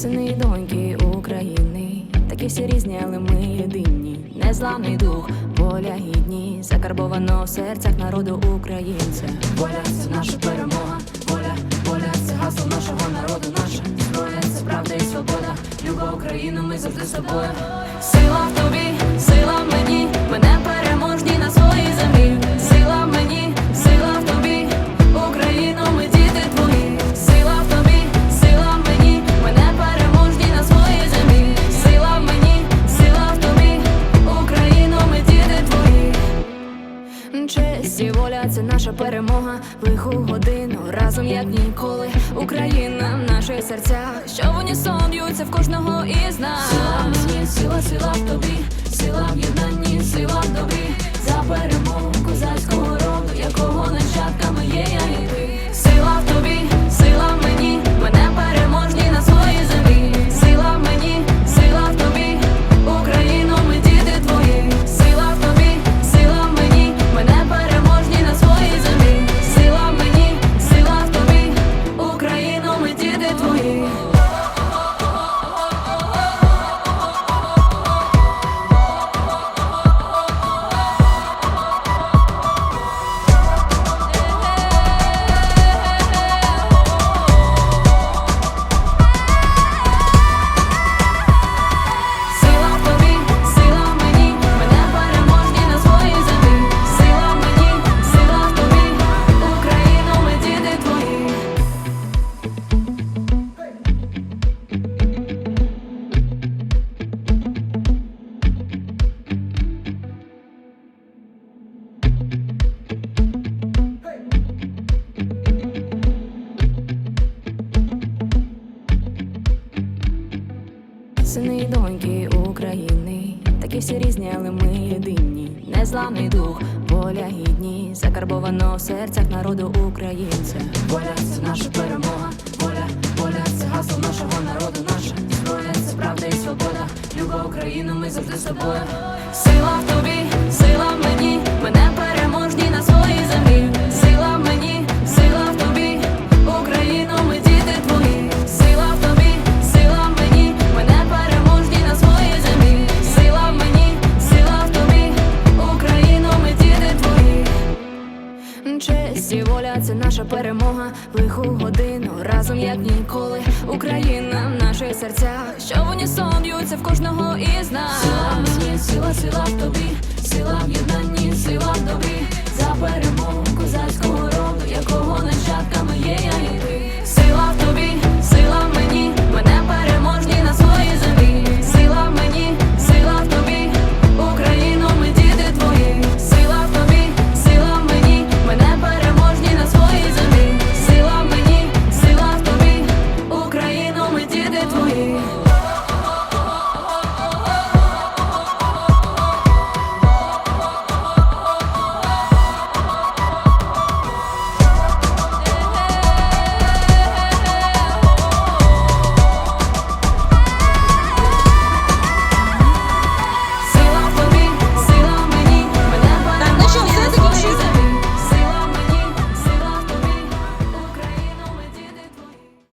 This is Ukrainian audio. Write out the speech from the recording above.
Сини і доньки України, такі всі різні, але ми єдині. Незламний дух, воля гідні, закарбовано в серцях народу українця. Воля це наша перемога, воля, воля це гасло нашого народу, наша зброя це правда і свобода. Люба Україну, ми завжди з тобою. Сила в тобі, сила і воля це наша перемога. В лиху годину разом як ніколи. Україна в наших серцях, що в унісон б'ються в кожного із нас. Сила мені, сила, сила в тобі, сила в єднанні, сила в добрі. За перемогу Сини і доньки України, такі всі різні, але ми єдині. Незламний дух, воля гідні, закарбовано в серцях народу українця. Воля це наша перемога, воля, воля це гасло нашого народу, наша зброя це правда і свобода. Люба Україну, ми завжди з тобою. Сила в тобі, це наша перемога. Лиху годину разом як ніколи. Україна в наших серцях, що в унісон б'ються в кожного із нас. Сила сила, сила в тобі, сила в єднанні,